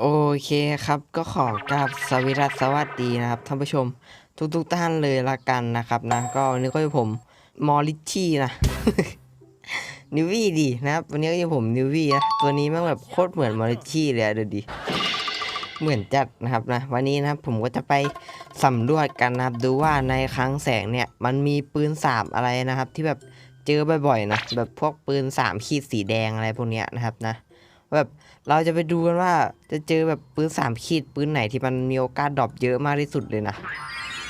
โอเคครับก็ขอกราบสวสดีสวัสดีนะครับท่านผู้ชม ทุกๆท่านเลยละกันนะครับนะ ก็วันนี้ก็อยู่ผมมอริชี่นะ นิววี่ดีนะครับ วันนี้ก็อยู่ผมนิววี่นะตัวนี้ม่งแบบโคตรเหมือนมอริชี่เลยดูดิเหมือนจัดนะครับนะ วันนี้นะครับผมก็จะไปสำรวจกันนะครับดูว่าในครั้งแสงเนี่ยมันมีปืนสามอะไรนะครับ ที่แบบเจอบ่อยๆนะแบบพวกปืนสามขีดสีแดงอะไรพวกเนี้ยนะครับนะ แบบเราจะไปดูกันว่าจะเจอแบบปืนสามขีดปืนไหนที่มันมีโอกาสดรอปเยอะมากที่สุดเลยนะ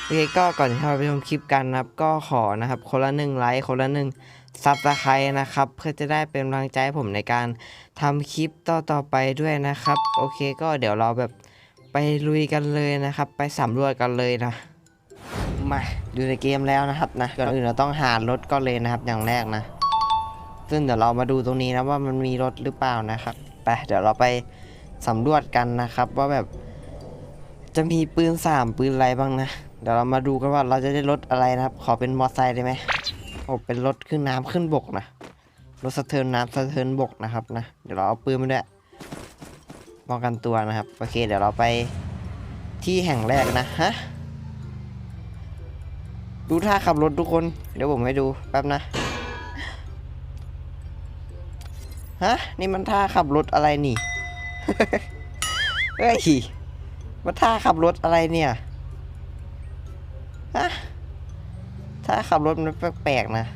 โอเคก็ก่อนที่เราไปชมคลิปกันนะครับ ก็ขอนะครับ คนละหนึ่งไลค์คนละหนึ่งซับสไครต์นะครับ เพื่อจะได้เป็นกำลังใจให้ผมในการทำคลิปต่อต่อๆไปด้วยนะครับ โอเคก็เดี๋ยวเราแบบไปลุยกันเลยนะครับ ไปสำรวจกันเลยนะมาดูในเกมแล้วนะครับนะก่อนอื่นเราต้องหารถก็เลยนะครับอย่างแรกนะ ซึ่งเดี๋ยวเรามาดูตรงนี้นะว่ามันมีรถหรือเปล่านะครับไปเดี๋ยวเราไปสำรวจกันนะครับว่าแบบ จะมีปืนสามปืนอะไรบ้างนะ เดี๋ยวเรามาดูกันว่าเราจะได้รถอะไรนะครับ ขอเป็นมอเตอร์ไซค์ได้ไหมโอ้เป็นรถขึ้นน้ำขึ้นบกนะรถสะเทินน้ำสะเทินบกนะครับนะเดี๋ยวเราเอาปืนมาด้วยป้องกันตัวนะครับโอเค เดี๋ยวเราไปที่แห่งแรกนะฮะดูท่าขับรถทุกคน เดี๋ยวผมให้ดูแป๊บนะ ฮะ นี่มันท่าขับรถอะไรนี่ เฮ้ยมันท่าขับรถอะไรเนี่ย ฮะ ท่าขับรถมันแปลกๆนะ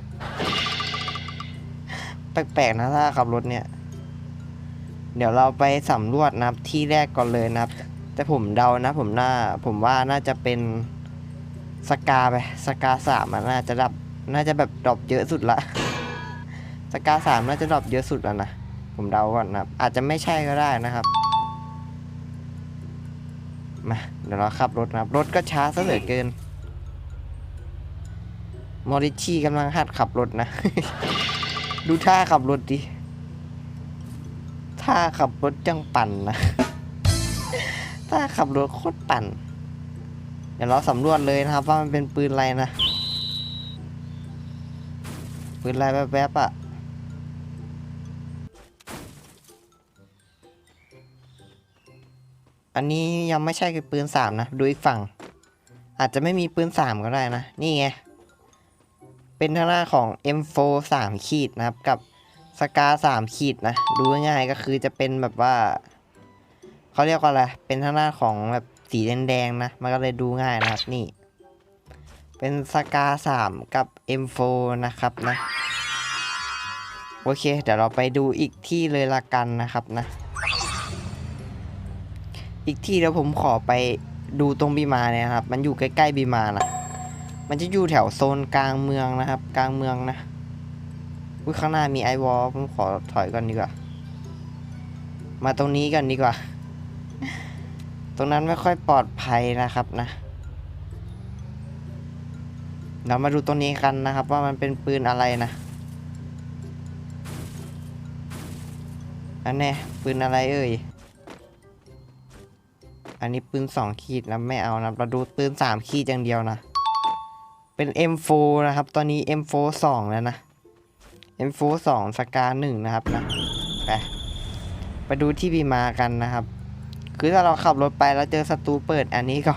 แปลกๆนะท่าขับรถเนี่ย เดี๋ยวเราไปสำรวจนะที่แรกก่อนเลยนะแต่ผมเดานะผมน่า ผมว่าน่าจะเป็นสกาไป สกาสามน่าจะดับ น่าจะแบบดรอปเยอะสุดละ สกาสามน่าจะดรอปเยอะสุดแล้วนะ ผมเดาก่อนนะครับ อาจจะไม่ใช่ก็ได้นะครับ มา เดี๋ยวเราขับรถนะครับ รถก็ช้าซะเหลือเกิน มอริชี่กำลังหัดขับรถนะ ดูท่าขับรถดิ ท่าขับรถจังปั่นนะ ท่าขับรถโคตรปั่น เดี๋ยวเราสำรวจเลยนะครับ ว่ามันเป็นปืนอะไรนะปืนอะไรแวบๆอะ อันนี้ยังไม่ใช่คือปืนสามนะ ดูอีกฝั่ง อาจจะไม่มีปืนสามก็ได้นะ นี่ไง เป็นทางหน้าของ M4 สามขีดนะครับ กับสกาสามขีดนะ ดูง่ายก็คือจะเป็นแบบว่า เขาเรียกว่าอะไร เป็นทางหน้าของแบบสีแดงๆนะ มันก็เลยดูง่ายนะครับนี่ เป็นสกาสามกับ M4 นะครับนะ โอเค เดี๋ยวเราไปดูอีกที่เลยละกันนะครับนะ อีกที่เดี๋ยวผมขอไปดูตรงบีมาเนี่ยนะครับ มันอยู่ใกล้ๆบีมานะมันจะอยู่แถวโซนกลางเมืองนะครับ กลางเมืองนะอุ้ยข้างหน้ามีไอวอลผมขอถอยก่อนดีกว่า มาตรงนี้กันดีกว่า ตรงนั้นไม่ค่อยปลอดภัยนะครับนะ เรามาดูตรงนี้กันนะครับ ว่ามันเป็นปืนอะไรนะอันแน่ปืนอะไรเอ่ย อันนี้ปืนสองขีดนะไม่เอานะเราดูปืนสามขีดอย่างเดียวนะ เป็น M4 นะครับ ตอนนี้ M4 สองแล้วนะ M4 สองสกาหนึ่งนะครับนะไปไปดูที่บีมากันนะครับ คือถ้าเราขับรถไปแล้วเจอศัตรูเปิดอันนี้ก็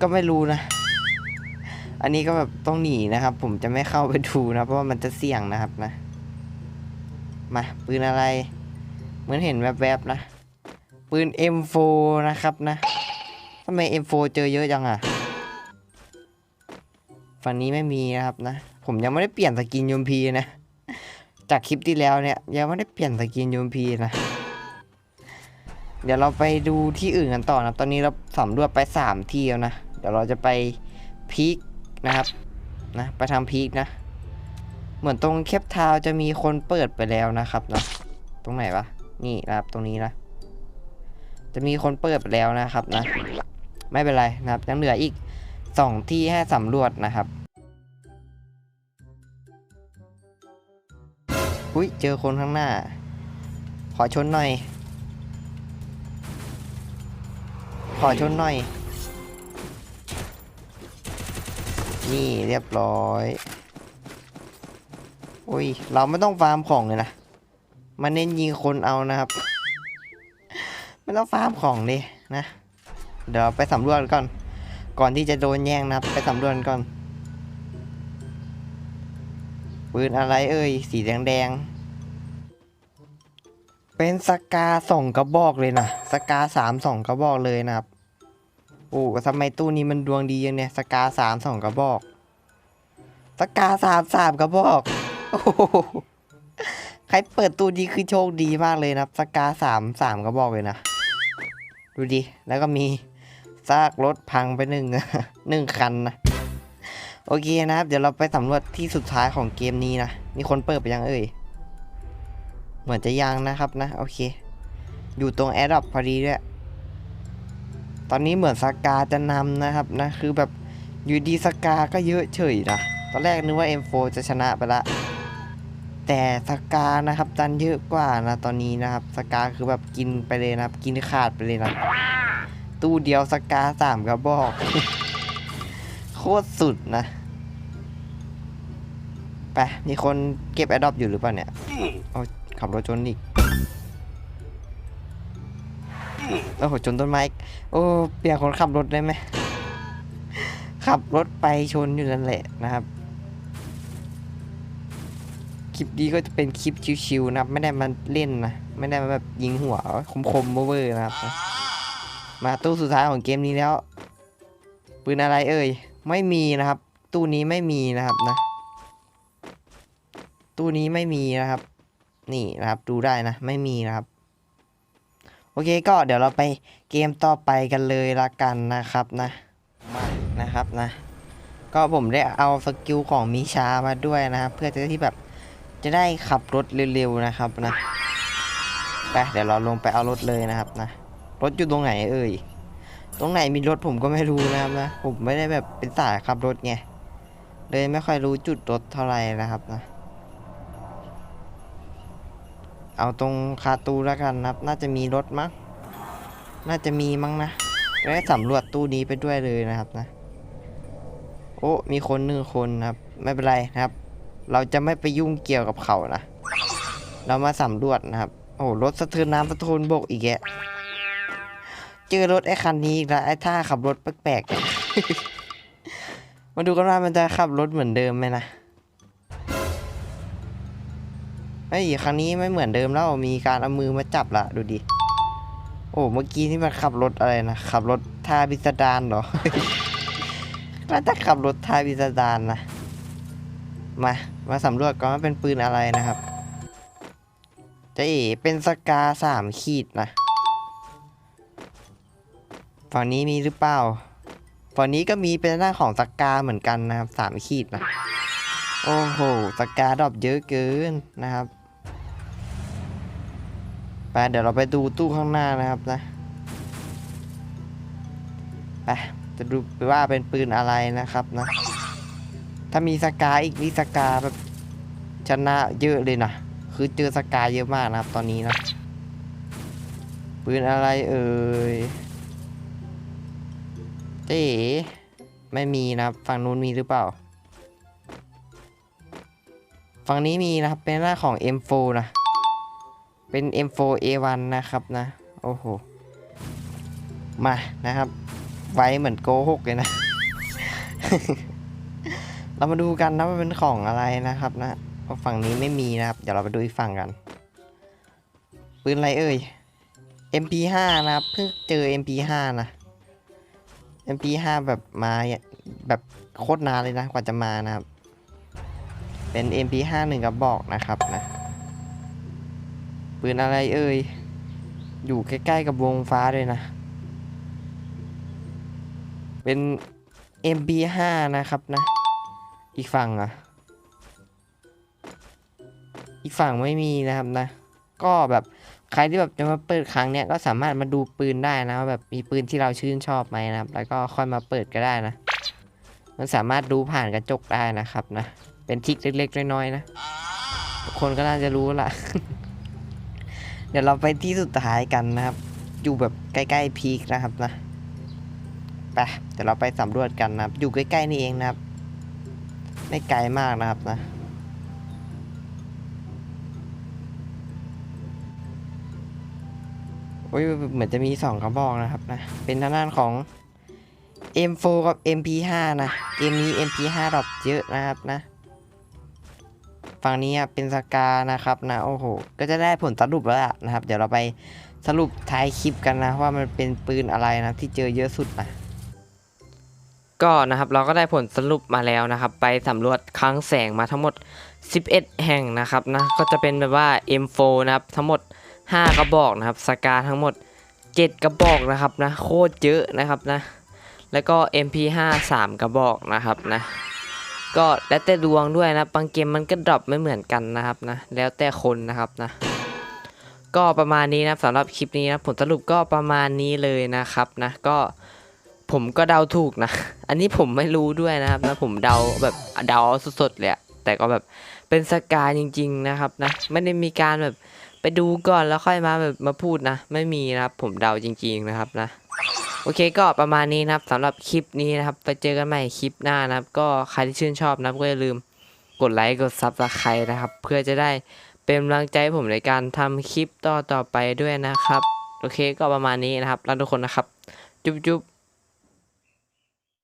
ก็ไม่รู้นะ อันนี้ก็แบบต้องหนีนะครับ ผมจะไม่เข้าไปดูนะ เพราะว่ามันจะเสี่ยงนะครับนะ มาปืนอะไร เหมือนเห็นแวบๆนะ ปืน M4 นะครับนะทำไม M4 เจอเยอะจังอะฝั่งนี้ไม่มีนะครับนะ ผมยังไม่ได้เปลี่ยนสกินยมพีนะ จากคลิปที่แล้วเนี่ยยังไม่ได้เปลี่ยนสกินยมพีนะเดี๋ยวเราไปดูที่อื่นกันต่อนะ ตอนนี้เราสำรวจไปสามที่แล้วนะ เดี๋ยวเราจะไปพีคนะครับนะ ไปทำพีคนะ เหมือนตรงเคปทาวจะมีคนเปิดไปแล้วนะครับนะ ตรงไหนวะ นี่นะครับตรงนี้นะ จะมีคนเปิดแล้วนะครับนะ ไม่เป็นไรนะครับยังเหลืออีกสองที่ให้สำรวจนะครับอุ้ยเจอคนข้างหน้า ขอชนหน่อย ขอชนหน่อย นี่เรียบร้อยอุ้ยเราไม่ต้องฟาร์มของเลยนะมาเน้นยิงคนเอานะครับ ไม่ต้องฟาร์มของเลยนะ เดี๋ยวไปสำรวจก่อน ก่อนที่จะโดนแย่งนะไปสำรวจก่อนปืนอะไรเอ่ยสีแดงแดงๆเป็นสกาสองกระบอกเลยนะสกาสามสองกระบอกเลยนะครับโอ้ทำไมตู้นี้มันดวงดีอย่างเนี่ยสกาสามสองกระบอกสกาสามสามกระบอกโอ้ใครเปิดตู้นี้คือโชคดีมากเลยนะสกาสามสามกระบอกเลยนะ ดูดิ แล้วก็มีซากรถพังไปหนึ่งหนึ่งคันนะ โอเคนะครับ เดี๋ยวเราไปสำรวจที่สุดท้ายของเกมนี้นะ มีคนเปิดไปยังเอ่ย เหมือนจะยังนะครับนะ โอเค อยู่ตรงแอร์ดรอปพอดีด้วย ตอนนี้เหมือนสากาจะนำนะครับนะ คือแบบอยู่ดีสากาก็เยอะเฉยนะ ตอนแรกนึกว่า M4 จะชนะไปละ แต่สกานะครับดันเยอะกว่านะตอนนี้นะครับสกาคือแบบกินไปเลยนะครับ กินขาดไปเลยนะตู้เดียวสกาสามกระบอก โคตรสุดนะไปมีคนเก็บแอดดอปอยู่หรือเปล่าเนี่ยเอาขับรถชนอีกโอ้โหชนต้นไม้อีกโอ้เปลี่ยนคนขับรถได้ไหมขับรถไปชนอยู่นั่นแหละนะครับ คลิปนี้ก็จะเป็นคลิปชิวๆนะครับไม่ได้มาเล่นนะไม่ได้มาแบบยิงหัวคมๆเวอร์นะครับ มาตู้สุดท้ายของเกมนี้แล้วปืนอะไรเอ่ยไม่มีนะครับ ตู้นี้ไม่มีนะครับนะ ตู้นี้ไม่มีนะครับ นี่นะครับดูได้นะ ไม่มีนะครับ โอเคก็เดี๋ยวเราไปเกมต่อไปกันเลยละกันนะครับนะมานะครับนะ ก็ผมได้เอาสกิลของมิชามาด้วยนะครับ เพื่อจะที่แบบ จะได้ขับรถเร็วๆนะครับนะไปเดี๋ยวเราลงไปเอารถเลยนะครับนะ รถอยู่ตรงไหนเอ่ย ตรงไหนมีรถผมก็ไม่รู้นะครับนะ ผมไม่ได้แบบเป็นสายขับรถไง เลยไม่ค่อยรู้จุดรถเท่าไหร่นะครับนะ เอาตรงคาตูแล้วกันนะครับ น่าจะมีรถมั้ง น่าจะมีมั้งนะได้สำรวจตู้นี้ไปด้วยเลยนะครับนะ โอ้ มีคนหนึ่งคนนะครับ ไม่เป็นไรนะครับ เราจะไม่ไปยุ่งเกี่ยวกับเขานะ เรามาสำรวจนะครับ โอ้รถสะเทือนน้ำสะเทือนบกอีกแกเจอรถไอ้คันนี้อีกแล้วไอ้ท่าขับรถแปลกๆ มาดูกันว่ามันจะขับรถเหมือนเดิมไหมนะไอ้ครั้งนี้ไม่เหมือนเดิมแล้วมีการเอามือมาจับละดูดิ โอ้เมื่อกี้ที่มันขับรถอะไรนะขับรถท่าพิสดารเหรอน่าจะขับรถท่าพิสดารนะ มา มาสำรวจก่อนว่าเป็นปืนอะไรนะครับจะเอ๋เป็นสกาสามขีดนะ ฝั่งนี้มีหรือเปล่า ฝั่งนี้ก็มีเป็นหน้าของสกาเหมือนกันนะครับสามขีดนะ โอ้โหสกาดรอปเยอะเกินนะครับ ไปเดี๋ยวเราไปดูตู้ข้างหน้านะครับนะ ไปจะดูว่าเป็นปืนอะไรนะครับนะ ถ้ามีสกาอีกนี่สกาแบบชนะเยอะเลยนะคือเจอสกาเยอะมากนะครับตอนนี้นะปืนอะไรเอ่ยเจ๊ไม่มีนะครับฝั่งนู้นมีหรือเปล่า ฝั่งนี้มีนะครับเป็นหน้าของ M4 นะ เป็น M4 A1 นะครับนะ โอ้โห มานะครับ ไว้เหมือนโกหกเลยนะ เรามาดูกันนะว่าเป็นของอะไรนะครับนะเพราะฝั่งนี้ไม่มีนะครับ เดี๋ยวเราไปดูอีกฝั่งกันปืนอะไรเอ่ย MP5 นะครับเพิ่งเจอ MP5 นะ MP5 แบบมาแบบโคตรนานเลยนะกว่าจะมานะครับ เป็น MP5 หนึ่งกระบอกนะครับนะปืนอะไรเอ่ย อยู่ใกล้ๆกับวงฟ้าเลยนะ เป็น MP5 นะครับนะ อีกฝั่งอะอีกฝั่งไม่มีนะครับนะ ก็แบบใครที่แบบจะมาเปิดครั้งเนี้ยก็สามารถมาดูปืนได้นะแบบมีปืนที่เราชื่นชอบไหมนะครับ แล้วก็ค่อยมาเปิดก็ได้นะ มันสามารถดูผ่านกระจกได้นะครับนะ เป็นทิกเล็กๆน้อยๆนะคนก็น่าจะรู้ละเดี๋ยวเราไปที่สุดท้ายกันนะครับ อยู่แบบใกล้ๆพีคนะครับนะไปเดี๋ยวเราไปสำรวจกันนะครับ อยู่ใกล้ๆนี่เองนะครับ ไม่ไกลมากนะครับนะ โอ้ยเหมือนจะมีสองกระบอกนะครับนะ เป็นทางด้านของ M4 กับ MP5 นะเกมนี้ MP5 ดรอปเยอะนะครับนะ ฝั่งนี้เป็นสกานะครับนะโอ้โห ก็จะได้ผลสรุปแล้วนะครับ เดี๋ยวเราไปสรุปท้ายคลิปกันนะ ว่ามันเป็นปืนอะไรนะที่เจอเยอะสุดนะ ก็นะครับเราก็ได้ผลสรุปมาแล้วนะครับ ไปสำรวจคลังแสงมาทั้งหมด 11 แห่งนะครับนะก็จะเป็นแบบว่า M4 นะครับทั้งหมด 5 กระบอกนะครับสกาทั้งหมด 7 กระบอกนะครับนะโคตรเยอะนะครับนะแล้วก็ MP5 3 กระบอกนะครับนะก็แล้วแต่ดวงด้วยนะบางเกมมันก็ดรอปไม่เหมือนกันนะครับนะแล้วแต่คนนะครับนะก็ประมาณนี้นะสำหรับคลิปนี้นะผลสรุปก็ประมาณนี้เลยนะครับนะก็ ผมก็เดาถูกนะ อันนี้ผมไม่รู้ด้วยนะครับนะผมเดาแบบเดาสดๆเลยแต่ก็แบบเป็นสกายจริง ๆนะครับนะไม่ได้มีการแบบไปดูก่อนแล้วค่อยมาแบบมาพูดนะ ไม่มีนะครับ ผมเดาจริง ๆนะครับนะ โอเคก็ประมาณนี้นะครับสำหรับคลิปนี้นะครับ ไปเจอกันใหม่คลิปหน้านะครับ ก็ใครที่ชื่นชอบนะครับก็อย่าลืมกดไลค์กดซับสไครต์นะครับ เพื่อจะได้เป็นกำลังใจใผมในการทำคลิปต่อต่อๆไปด้วยนะครับ โอเคก็ประมาณนี้นะครับรักทุกคนนะครับ จุ๊บจุ๊บ